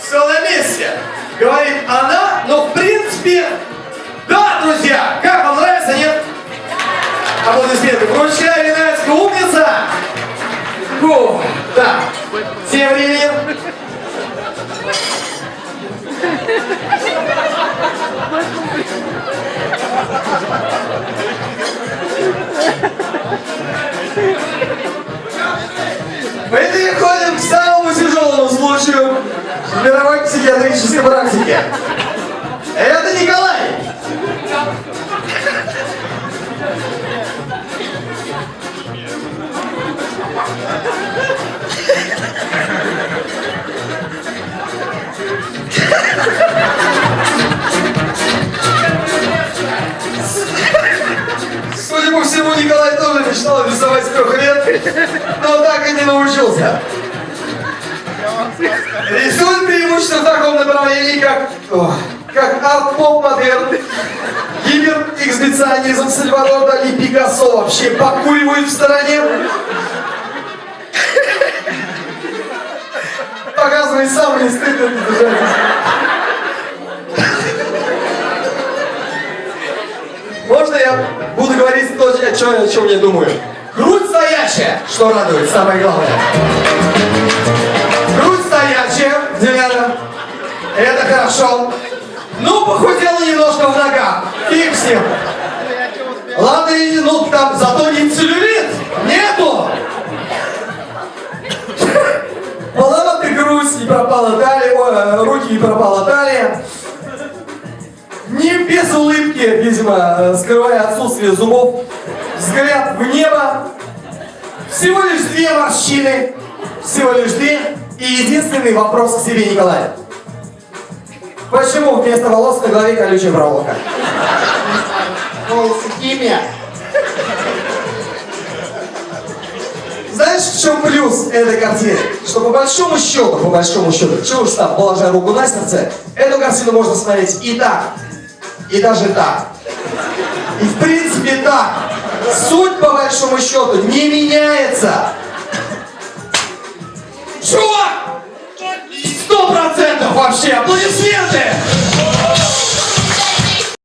Все на месте. Говорит она, но в принципе... Да, друзья, как вам нравится, нет? Аплодисменты. Вручай, Ленацкая, умница! Фу, так, тем временем... Переходим психиатрической практике. Это Николай. Судя по всему, Николай тоже мечтал рисовать с трех лет, но так и не научился. Рисует преимущественно в таком направлении, как, о, как арт-поп-модерн, гиперэксбиционизм Сальвадор Дали Пикассо вообще покуривает в стороне. Показывает самый стыдный содержание. Можно я буду говорить то, о чем, о чем я думаю? Грудь стоячая, что радует, самое главное. Это хорошо. Ну, похудела немножко в ногах. Фиг с ним. Ладно, и, ну там зато не целлюлит. Нету. Была ты грудь, и пропала талия, э, руки, и пропала талия. Не без улыбки, видимо, скрывая отсутствие зубов. Взгляд в небо. Всего лишь две морщины. Всего лишь две. И единственный вопрос к себе, Николай. Почему вместо волос на голове колючая проволока? Волосы химия. Знаешь, в чем плюс этой картины? Что по большому счету, по большому счету, чего уж там, положа руку на сердце, эту картину можно смотреть и так, и даже так. И в принципе так. Суть по большому счету не меняется. Чувак! Сто процентов вообще! Аплодисменты!